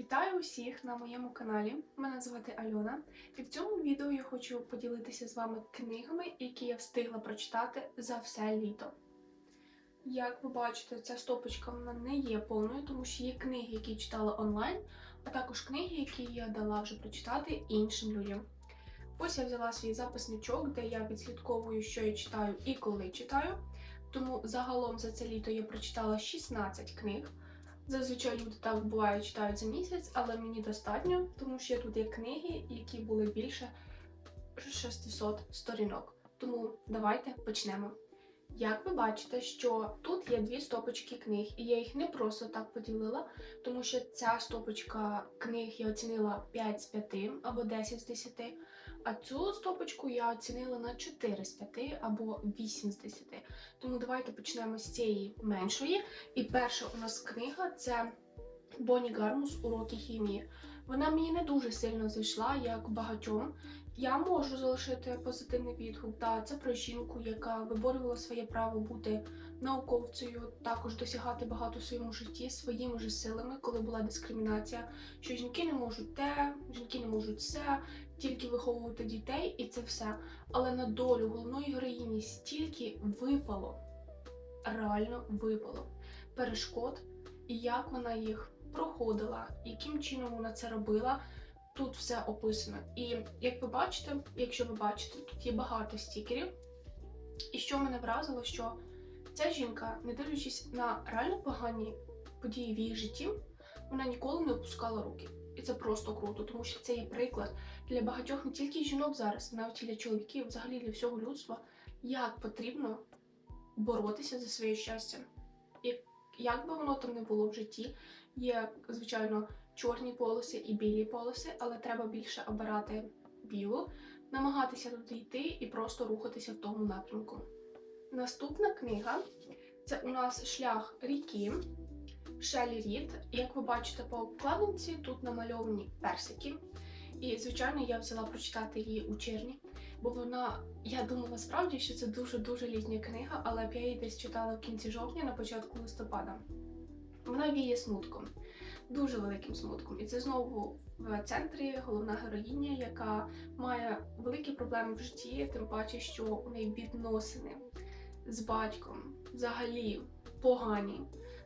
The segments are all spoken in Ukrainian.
Вітаю усіх на моєму каналі. Мене звати Альона, і в цьому відео я хочу поділитися з вами книгами, які я встигла прочитати за все літо. Як ви бачите, ця стопочка вона не є повною, тому що є книги, які читала онлайн, а також книги, які я дала вже прочитати іншим людям. Ось я взяла свій записничок, де я відслідковую, що я читаю і коли читаю. Тому загалом за це літо я прочитала 16 книг. Зазвичай люди так буває читають за місяць, але мені достатньо, тому що тут є книги, які були більше 600 сторінок. Тому давайте почнемо. Як ви бачите, що тут є дві стопочки книг, і я їх не просто так поділила, тому що ця стопочка книг я оцінила 5 з 5 або 10 з 10, а цю стопочку я оцінила на 4 з 5 або 8 з 10. Тому давайте почнемо з цієї меншої. І перша у нас книга це Бонні Гармус Уроки хімії. Вона мені не дуже сильно зайшла, як багатьом. Я можу залишити позитивний відгук. Та це про жінку, яка виборювала своє право бути науковцею, також досягати багато в своєму житті своїми ж силами, коли була дискримінація. Що жінки не можуть те, жінки не можуть все, тільки виховувати дітей, і це все. Але на долю головної героїні стільки випало, реально випало перешкод, і як вона їх проходила, яким чином вона це робила. Тут все описано. І як ви бачите, якщо ви бачите, тут є багато стікерів. І що мене вразило, що ця жінка, не дивлячись на реально погані події в її житті, вона ніколи не опускала руки. І це просто круто, тому що це є приклад для багатьох не тільки жінок зараз, навіть для чоловіків, взагалі для всього людства, як потрібно боротися за своє щастя. І як би воно там не було в житті, є, звичайно, чорні полоси і білі полоси, але треба більше обирати білу, намагатися туди йти і просто рухатися в тому напрямку. Наступна книга це у нас шлях ріки Шелі Рід. Як ви бачите по обкладинці, тут намальовані персики. І, звичайно, я взяла прочитати її у червні, бо вона, я думала справді, що це дуже-дуже літня книга, але б я її десь читала в кінці жовтня, на початку листопада. Вона віє смутком, дуже великим смутком. І це знову в центрі головна героїня, яка має великі проблеми в житті, тим паче, що у неї відносини з батьком взагалі погані,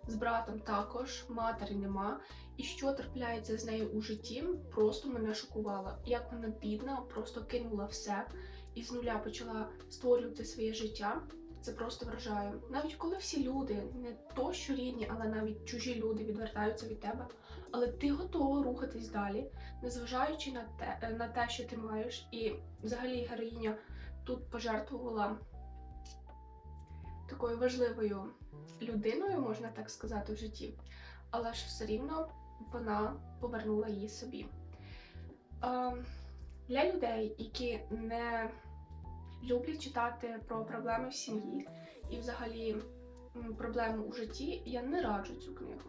з братом також, матері нема. І що трапляється з нею у житті, просто мене шокувало. Як вона бідна, просто кинула все і з нуля почала створювати своє життя. Це просто вражає. Навіть коли всі люди, не то що рідні, але навіть чужі люди відвертаються від тебе, але ти готова рухатись далі, незважаючи на те, на те, що ти маєш. І взагалі героїня тут пожертвувала такою важливою людиною, можна так сказати, в житті, але ж все рівно вона повернула її собі. Е, Для людей, які не люблять читати про проблеми в сім'ї і взагалі проблеми у житті, я не раджу цю книгу.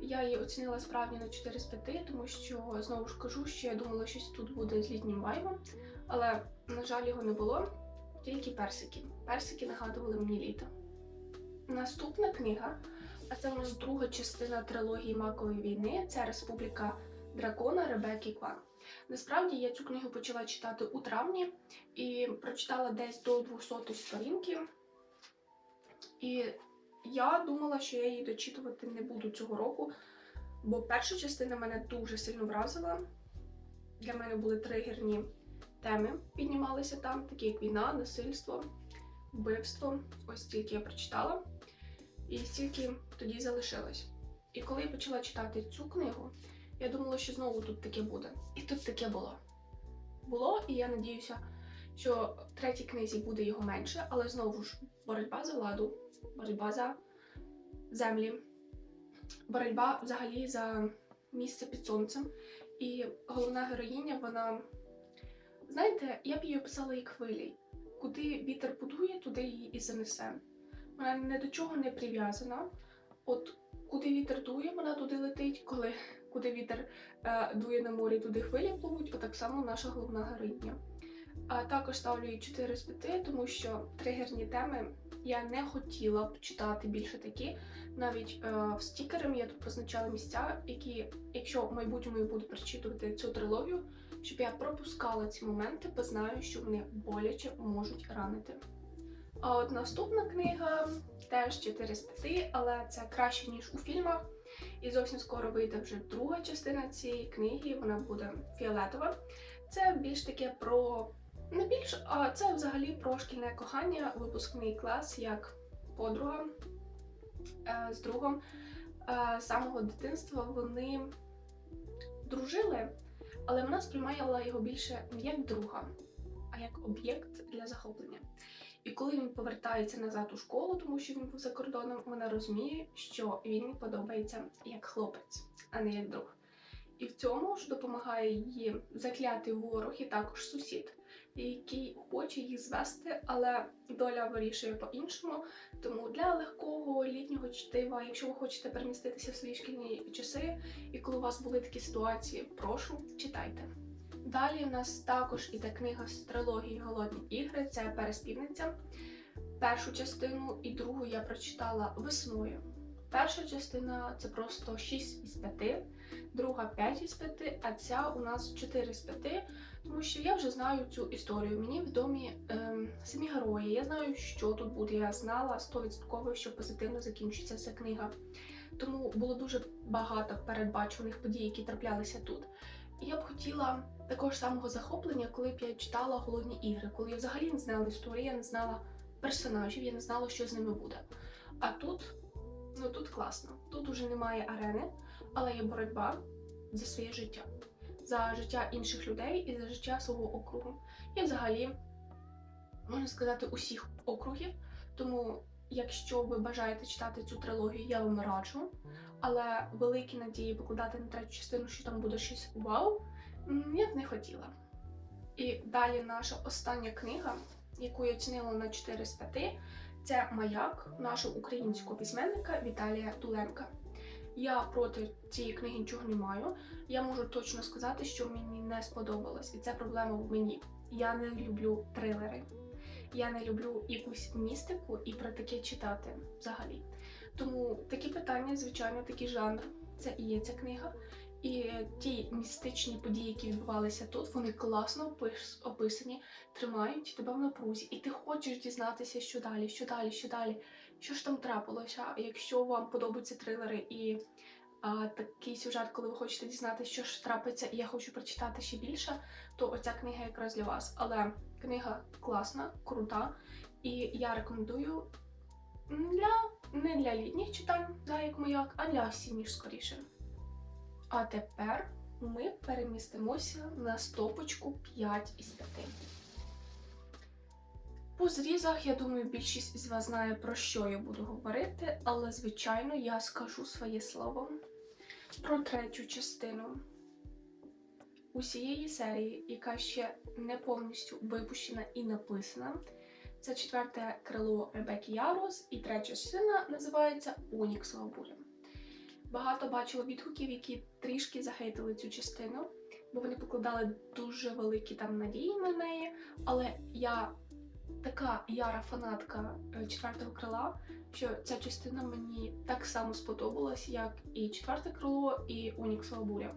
Я її оцінила справді на 4 з 5, тому що знову ж кажу, що я думала, що тут буде з літнім вайбом, але, на жаль, його не було, тільки персики. Персики нагадували мені літо. Наступна книга, а це у нас друга частина трилогії Макової війни. Це Республіка Дракона Ребекки Кван. Насправді я цю книгу почала читати у травні і прочитала десь до 200 сторінки. І я думала, що я її дочитувати не буду цього року, бо перша частина мене дуже сильно вразила. Для мене були тригерні теми, піднімалися там, такі як війна, насильство, вбивство. Ось стільки я прочитала. І стільки тоді залишилось. І коли я почала читати цю книгу, я думала, що знову тут таке буде. І тут таке було. Було, і я надіюся, що в третій книзі буде його менше, але знову ж боротьба за владу, боротьба за землі, боротьба взагалі за місце під сонцем. І головна героїня, вона, знаєте, я б її описала як хвилі. Куди вітер будує, туди її і занесе. Вона ні до чого не прив'язана. От куди вітер дує, вона туди летить, коли куди вітер е, дує на морі, туди хвилі пливуть, отак само наша головна героїня. А також ставлю їй 4 з 5, тому що тригерні теми я не хотіла б читати більше такі. Навіть е, в стікерами я тут позначала місця, які, якщо в майбутньому я буду перечитувати цю трилогію, щоб я пропускала ці моменти, бо знаю, що вони боляче можуть ранити. А от наступна книга теж 4 з 5, але це краще, ніж у фільмах. І зовсім скоро вийде вже друга частина цієї книги, вона буде фіолетова. Це більш таке про не більш, а це взагалі про шкільне кохання, випускний клас як подруга е, з другом. Е, з самого дитинства вони дружили, але вона сприймала його більше не як друга, а як об'єкт для захоплення. І коли він повертається назад у школу, тому що він був за кордоном, вона розуміє, що він подобається як хлопець, а не як друг. І в цьому ж допомагає її заклятий ворог і також сусід, який хоче їх звести, але доля вирішує по-іншому. Тому для легкого літнього чтива, якщо ви хочете переміститися в свої шкільні часи, і коли у вас були такі ситуації, прошу читайте. Далі у нас також іде книга з трилогії Голодні ігри. Це переспівниця. Першу частину і другу я прочитала весною. Перша частина це просто 6 із 5, друга 5 із 5, а ця у нас 4 з 5, тому що я вже знаю цю історію. Мені відомі ем, самі герої. Я знаю, що тут буде. Я знала 100% що позитивно закінчиться ця книга. Тому було дуже багато передбачуваних подій, які траплялися тут. Я б хотіла такого ж самого захоплення, коли б я читала голодні ігри, коли я взагалі не знала історії, я не знала персонажів, я не знала, що з ними буде. А тут, ну тут класно. Тут уже немає арени, але є боротьба за своє життя, за життя інших людей і за життя свого округу. І взагалі, можна сказати, усіх округів. Тому, якщо ви бажаєте читати цю трилогію, я вам раджу. Але великі надії покладати на третю частину, що там буде щось вау, я б не хотіла. І далі наша остання книга, яку я оцінила на 4 з 5, це маяк нашого українського письменника Віталія Туленка. Я проти цієї книги нічого не маю. Я можу точно сказати, що мені не сподобалось, і це проблема в мені. Я не люблю трилери. Я не люблю якусь містику і про таке читати взагалі. Тому такі питання, звичайно, такий жанр. Це і є ця книга. І ті містичні події, які відбувалися тут, вони класно описані, тримають тебе в напрузі, і ти хочеш дізнатися, що далі, що далі, що далі, що ж там трапилося. Якщо вам подобаються трилери і а, такий сюжет, коли ви хочете дізнатися, що ж трапиться, і я хочу прочитати ще більше, то оця книга якраз для вас. Але книга класна, крута, і я рекомендую для не для літніх читань, да, як маяк, а для осінніх скоріше. А тепер ми перемістимося на стопочку 5 із 5. По зрізах, я думаю, більшість із вас знає, про що я буду говорити, але, звичайно, я скажу своє слово про третю частину усієї серії, яка ще не повністю випущена і написана. Це четверте крило Ребекки Ярос, і третя частина називається Уніксова буря. Багато бачила відгуків, які трішки захейтили цю частину, бо вони покладали дуже великі там надії на неї. Але я така яра фанатка е, четвертого крила, що ця частина мені так само сподобалась, як і четверте крило, і Уніксова буря.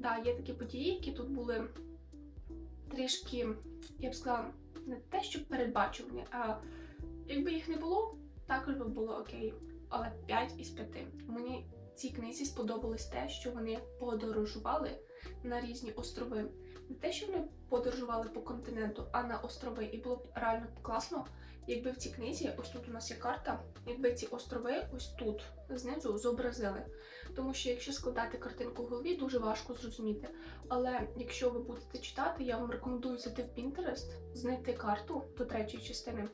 Да, є такі події, які тут були трішки, я б сказала, не те, що передбачувані, а якби їх не було, також би було окей. Але 5 із 5. Мені цій книзі сподобалось те, що вони подорожували на різні острови. Не те, що вони подорожували по континенту, а на острови. І було б реально класно, якби в цій книзі, ось тут у нас є карта, якби ці острови ось тут знизу зобразили. Тому що якщо складати картинку в голові, дуже важко зрозуміти. Але якщо ви будете читати, я вам рекомендую зайти в Pinterest, знайти карту до третьої частини.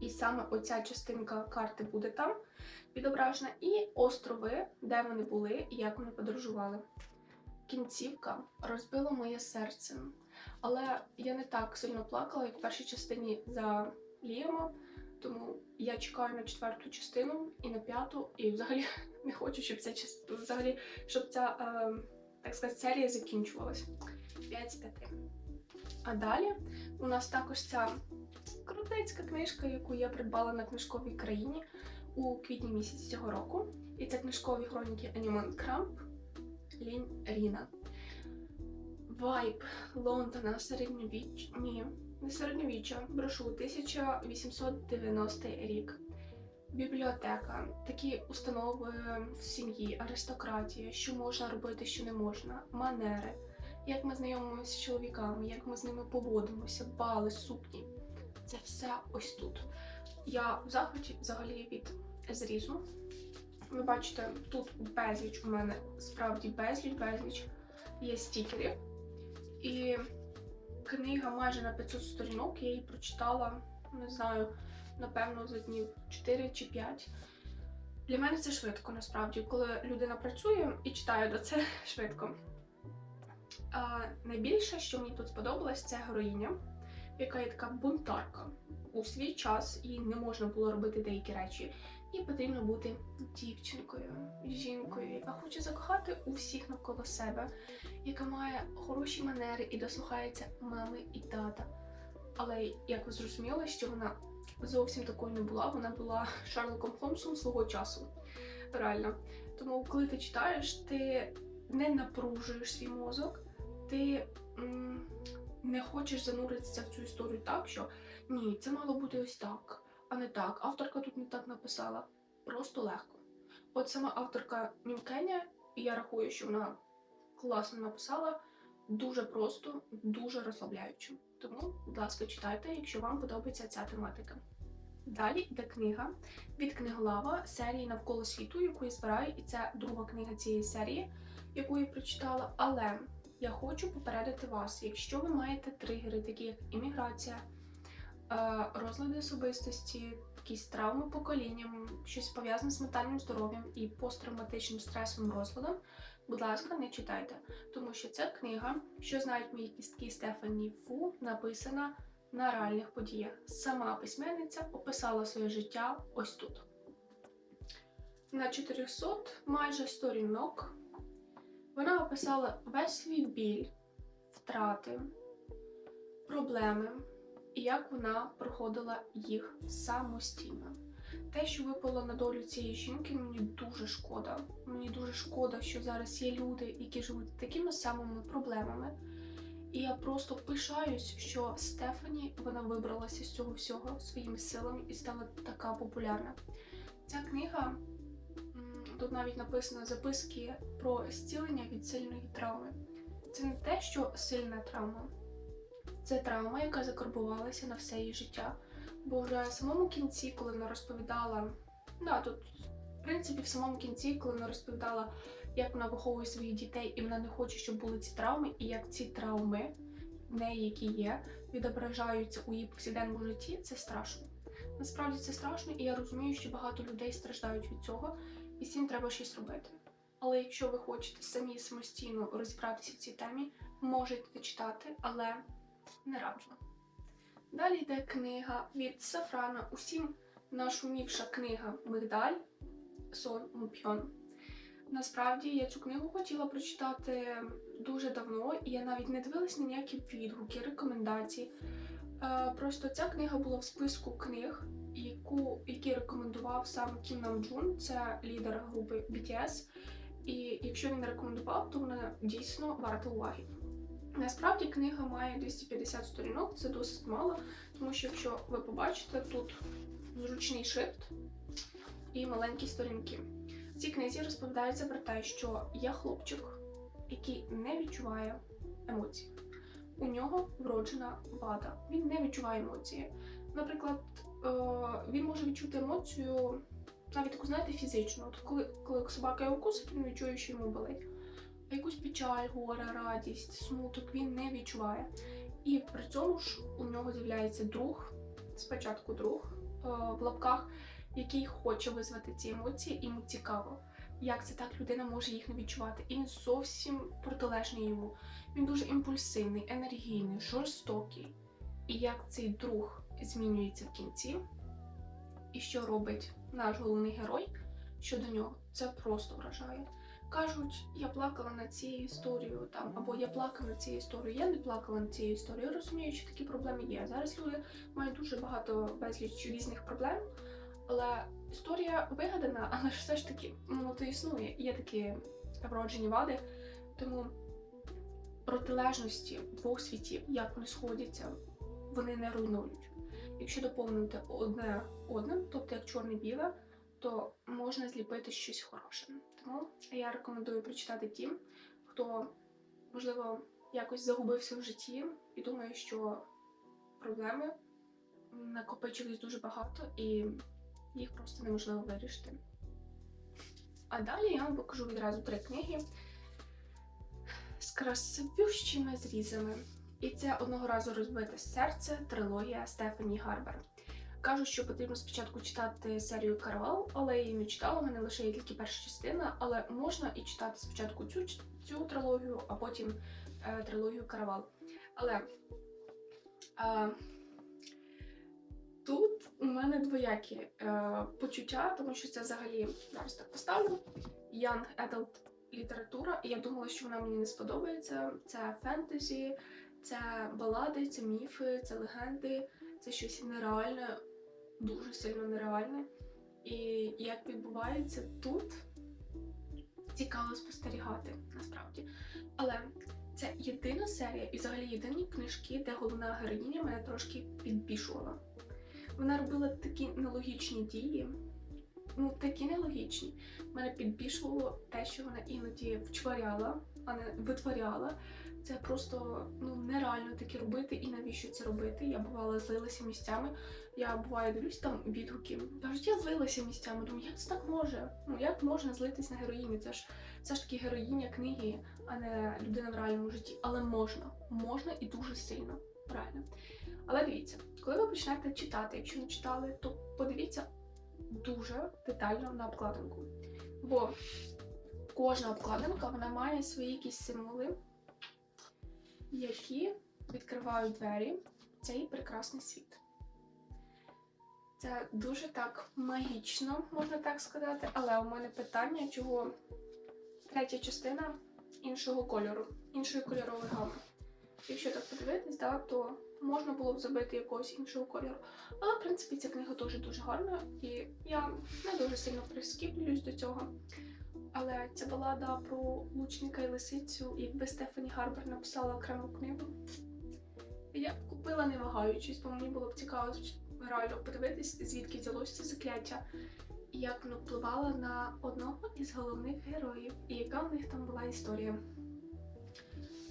І саме оця частинка карти буде там відображена, і острови, де вони були і як вони подорожували. Кінцівка розбила моє серце. Але я не так сильно плакала, як в першій частині за Ліама. Тому я чекаю на четверту частину і на п'яту, і взагалі не хочу, щоб ця взагалі, щоб ця, е, так сказати, серія закінчувалась. 5 з 5. А далі у нас також ця крутецька книжка, яку я придбала на книжковій країні у квітні місяці цього року. І це книжкові хроніки Аніман Крамп Лінь Ріна. Вайб Лондона середньовіч... Середньовіччя, брошу 1890 рік. Бібліотека, такі установи в сім'ї, аристократія, що можна робити, що не можна, манери, як ми знайомимося з чоловіками, як ми з ними поводимося, бали, сукні. Це все ось тут. Я в захваті взагалі від зрізу. Ви бачите, тут безліч у мене справді безліч, безліч є стікерів. І книга майже на 500 сторінок, я її прочитала, не знаю, напевно, за днів 4 чи 5. Для мене це швидко, насправді, коли людина працює і читає, то це швидко. А найбільше, що мені тут сподобалось, це героїня, яка є така бунтарка. У свій час їй не можна було робити деякі речі. Їй потрібно бути дівчинкою, жінкою, яка хоче закохати усіх навколо себе, яка має хороші манери і дослухається мами і тата. Але як ви зрозуміли, що вона зовсім такою не була, вона була Шерлоком Холмсом свого часу. Реально. Тому, коли ти читаєш, ти не напружуєш свій мозок, ти м, не хочеш зануритися в цю історію так, що ні, це мало бути ось так, а не так. Авторка тут не так написала. Просто легко. От сама авторка Мімкеня, і я рахую, що вона класно написала, дуже просто, дуже розслабляюче. Тому, будь ласка, читайте, якщо вам подобається ця тематика. Далі йде книга від книголава серії Навколо світу, яку я збираю, і це друга книга цієї серії, яку я прочитала. Але я хочу попередити вас, якщо ви маєте тригери, такі як імміграція, розлади особистості, якісь травми поколінням, щось пов'язане з ментальним здоров'ям і посттравматичним стресовим розладом, будь ласка, не читайте, тому що ця книга, що знають мої кістки Стефані Фу, написана на реальних подіях. Сама письменниця описала своє життя ось тут. На 400 майже сторінок вона описала весь свій біль, втрати, проблеми і як вона проходила їх самостійно. Те, що випало на долю цієї жінки, мені дуже шкода. Мені дуже шкода, що зараз є люди, які живуть такими самими проблемами. І я просто пишаюсь, що Стефані вона вибралася з цього всього своїми силами і стала така популярна. Ця книга тут навіть написано записки про зцілення від сильної травми. Це не те, що сильна травма, це травма, яка закарбувалася на все її життя. Бо вже в самому кінці, коли вона розповідала, да, тут, в принципі, в самому кінці, коли вона розповідала, як вона виховує своїх дітей, і вона не хоче, щоб були ці травми, і як ці травми, в неї, які є, відображаються у її повсякденному житті, це страшно. Насправді це страшно, і я розумію, що багато людей страждають від цього, і з цим треба щось робити. Але якщо ви хочете самі самостійно розібратися в цій темі, можете читати, але не раджу. Далі йде книга від Сафрана, усім нашумівша книга Мигдаль Сон Мупьон. Насправді я цю книгу хотіла прочитати дуже давно, і я навіть не дивилась на ніякі відгуки, рекомендації. Е, Просто ця книга була в списку книг, яку, які рекомендував сам Кім Нам Джун, це лідер групи BTS. І якщо він рекомендував, то вона дійсно варта уваги. Насправді книга має 250 сторінок, це досить мало, тому що якщо ви побачите, тут зручний шрифт і маленькі сторінки. В цій книзі розповідається про те, що є хлопчик, який не відчуває емоцій. У нього вроджена вада. Він не відчуває емоції. Наприклад, е, він може відчути емоцію, навіть знаєте, фізичну. От коли, коли собака його кусить, він відчує, що йому болить. Якусь печаль, горе, радість, смуток він не відчуває. І при цьому ж у нього з'являється друг, спочатку друг е, в лапках, який хоче визвати ці емоції, і йому цікаво, як це так людина може їх не відчувати. І він зовсім протилежний йому. Він дуже імпульсивний, енергійний, жорстокий. І як цей друг змінюється в кінці, і що робить наш головний герой щодо нього, це просто вражає. Кажуть, я плакала над цією історією, там або я плакала над цією історією, я не плакала над цією історією. Я розумію, що такі проблеми є. Зараз люди мають дуже багато безліч різних проблем, але історія вигадана, але ж все ж таки воно то існує. Є такі вроджені вади, тому протилежності двох світів, як вони сходяться, вони не руйнують. Якщо доповнити одне одним, тобто як чорне-біле, то можна зліпити щось хороше. Тому я рекомендую прочитати тим, хто, можливо, якось загубився в житті і думає, що проблеми накопичились дуже багато і їх просто неможливо вирішити. А далі я вам покажу відразу три книги з красивющими зрізами. І це одного разу розбите серце, трилогія Стефані Гарбер. Кажуть, що потрібно спочатку читати серію Каравал, але я її не читала, мене лише є тільки перша частина, але можна і читати спочатку цю, цю трилогію, а потім е, трилогію Каравал. Але е, тут у мене двоякі е, почуття, тому що це взагалі зараз так поставлю. Young Adult література, і я думала, що вона мені не сподобається. Це фентезі, це балади, це міфи, це легенди, це щось нереальне, дуже сильно нереальне. І як відбувається тут, цікаво спостерігати насправді. Але це єдина серія і взагалі єдині книжки, де головна героїня мене трошки підбішувала. Вона робила такі нелогічні дії. Ну, такі нелогічні. Мене підбішувало те, що вона іноді вчваряла, а не витворяла. Це просто ну нереально таке робити, і навіщо це робити? Я бувала злилася місцями. Я буває дивлюсь там відгуки. Кажуть, я злилася місцями. Думаю, як це так може? Ну як можна злитись на героїні? Це ж все ж таки героїня книги, а не людина в реальному житті. Але можна, можна і дуже сильно. Правильно. Але дивіться, коли ви почнете читати, якщо не читали, то подивіться дуже детально на обкладинку. Бо кожна обкладинка вона має свої якісь символи, які відкривають двері в цей прекрасний світ. Це дуже так магічно, можна так сказати, але у мене питання, чого третя частина іншого кольору, іншої кольорової гами. Якщо так подивитись, да, то можна було б забити якогось іншого кольору. Але, в принципі, ця книга теж дуже гарна, і я не дуже сильно прискіплююсь до цього. Але ця балада про лучника і лисицю, якби Стефані Гарбер написала окрему книгу, я б купила не вагаючись, бо мені було б цікаво реально подивитись, звідки взялося це закляття, і як воно впливало на одного із головних героїв, і яка в них там була історія.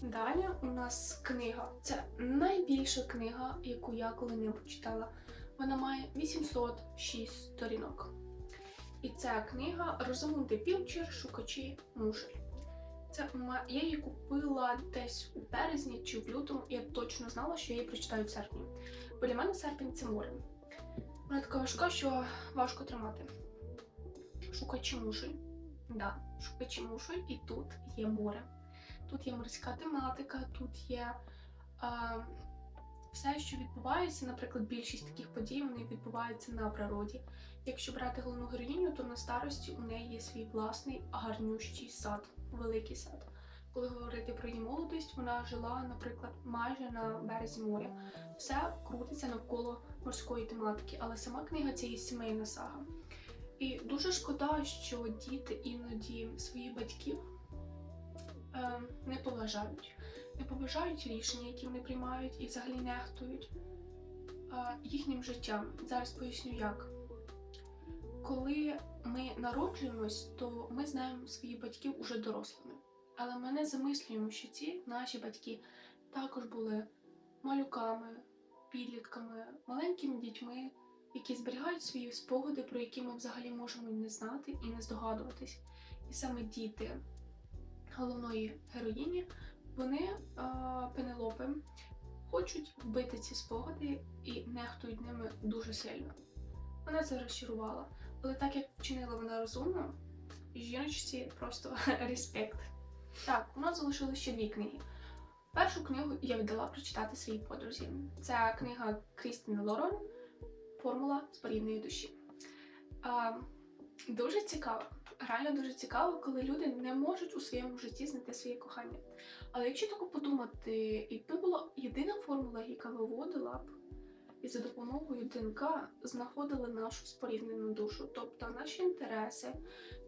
Далі у нас книга. Це найбільша книга, яку я коли-небудь читала. Вона має 806 сторінок. І ця книга Розамунди Пілчер Шукачі мушель. Це я її купила десь у березні чи в лютому, і я точно знала, що я її прочитаю в серпні. Бо для мене серпень це море. Вона така важка, що важко тримати. Шукачі мушель. Да, шукачі мушель, і тут є море. Тут є морська тематика, тут є е, все, що відбувається. Наприклад, більшість таких подій вони відбуваються на природі. Якщо брати головну героїню, то на старості у неї є свій власний гарнющий сад, великий сад. Коли говорити про її молодість, вона жила, наприклад, майже на березі моря. Все крутиться навколо морської тематики, але сама книга це є сімейна сага. І дуже шкода, що діти іноді своїх батьків е, не поважають, не поважають рішення, які вони приймають, і взагалі нехтують їхнім життям. Зараз поясню як. Коли ми народжуємось, то ми знаємо своїх батьків уже дорослими. Але ми не замислюємо, що ці наші батьки також були малюками, підлітками, маленькими дітьми, які зберігають свої спогади, про які ми взагалі можемо не знати і не здогадуватись. І саме діти головної героїні, вони Пенелопи хочуть вбити ці спогади і нехтують ними дуже сильно. Вона це розчарувала. Але так як вчинила вона розумно, жіночці просто респект. Так, у нас залишилося ще дві книги. Першу книгу я віддала прочитати своїй подрузі. Це книга Крістіни Лорен Формула спорідної душі. А, Дуже цікава. Реально дуже цікаво, коли люди не можуть у своєму житті знайти своє кохання. Але якщо так подумати, якби була єдина формула, яка виводила б, і за допомогою ДНК знаходили нашу споріднену душу, тобто наші інтереси,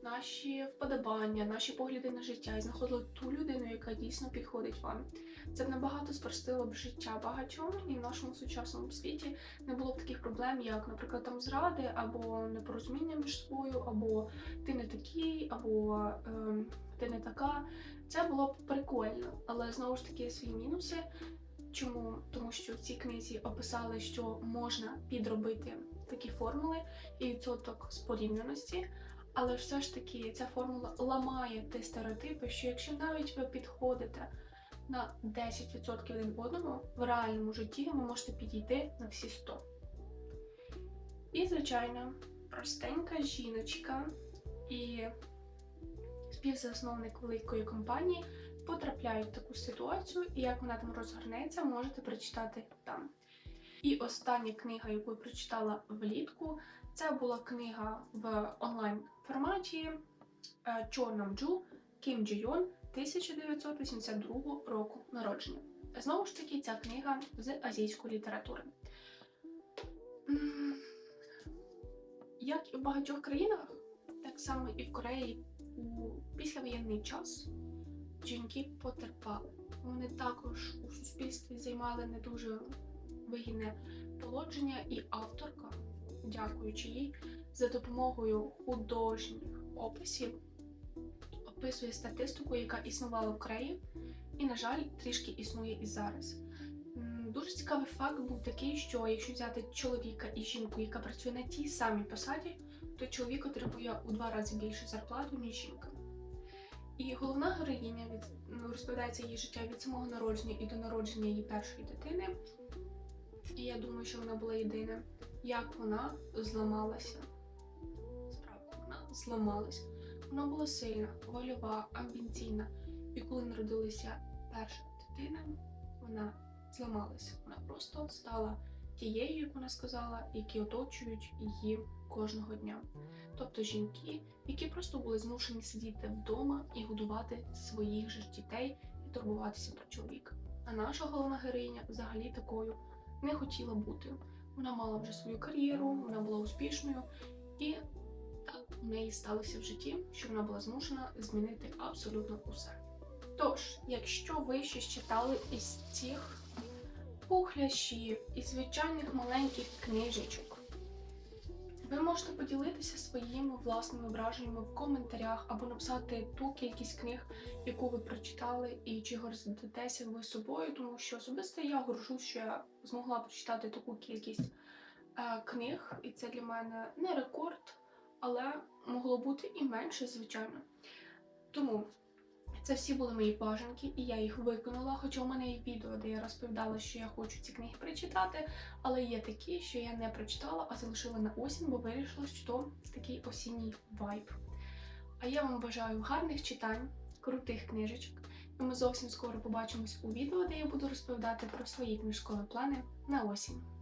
наші вподобання, наші погляди на життя, і знаходили ту людину, яка дійсно підходить вам. Це б набагато спростило б життя багатьом, і в нашому сучасному світі не було б таких проблем, як, наприклад, там зради, або непорозуміння між собою, або ти не такий, або ем, ти не така. Це було б прикольно, але знову ж таки свої мінуси. Чому? Тому що в цій книзі описали, що можна підробити такі формули і відсоток спорідненості, але все ж таки ця формула ламає ті стереотипи, що якщо навіть ви підходите на 10% один одному, в реальному житті ви можете підійти на всі 100. І, звичайно, простенька жіночка і співзасновник великої компанії потрапляють в таку ситуацію, і як вона там розгорнеться, можете прочитати там. І остання книга, яку я прочитала влітку, це була книга в онлайн форматі е, Чорном Джу Кім Джі Йон 1982 року народження. Знову ж таки, ця книга з азійської літератури. Як і в багатьох країнах, так само і в Кореї у післявоєнний час жінки потерпали. Вони також у суспільстві займали не дуже вигідне положення, і авторка, дякуючи їй, за допомогою художніх описів описує статистику, яка існувала в Кореї, і, на жаль, трішки існує і зараз. Дуже цікавий факт був такий, що якщо взяти чоловіка і жінку, яка працює на тій самій посаді, то чоловік отримує у два рази більше зарплату, ніж жінка. І головна героїня від ну, розповідається її життя від самого народження і до народження її першої дитини. І я думаю, що вона була єдина, як вона зламалася. Справді, вона була сильна, вольова, амбіційна. І коли народилася перша дитина, вона зламалася. Вона просто стала тією, як вона сказала, які оточують її кожного дня. Тобто жінки, які просто були змушені сидіти вдома і годувати своїх же дітей і турбуватися про чоловіка. А наша головна героїня взагалі такою не хотіла бути. Вона мала вже свою кар'єру, вона була успішною, і у неї сталося в житті, що вона була змушена змінити абсолютно усе. Тож, якщо ви ще читали із цих пухляшів і звичайних маленьких книжечок, ви можете поділитися своїми власними враженнями в коментарях або написати ту кількість книг, яку ви прочитали, і чи гордитеся ви собою, тому що особисто я горжусь, що я змогла прочитати таку кількість е, книг, і це для мене не рекорд, але могло бути і менше, звичайно. Тому це всі були мої бажанки, і я їх виконала. Хоча у мене є відео, де я розповідала, що я хочу ці книги прочитати, але є такі, що я не прочитала, а залишила на осінь, бо вирішила, що то такий осінній вайб. А я вам бажаю гарних читань, крутих книжечок. І ми зовсім скоро побачимось у відео, де я буду розповідати про свої книжкові плани на осінь.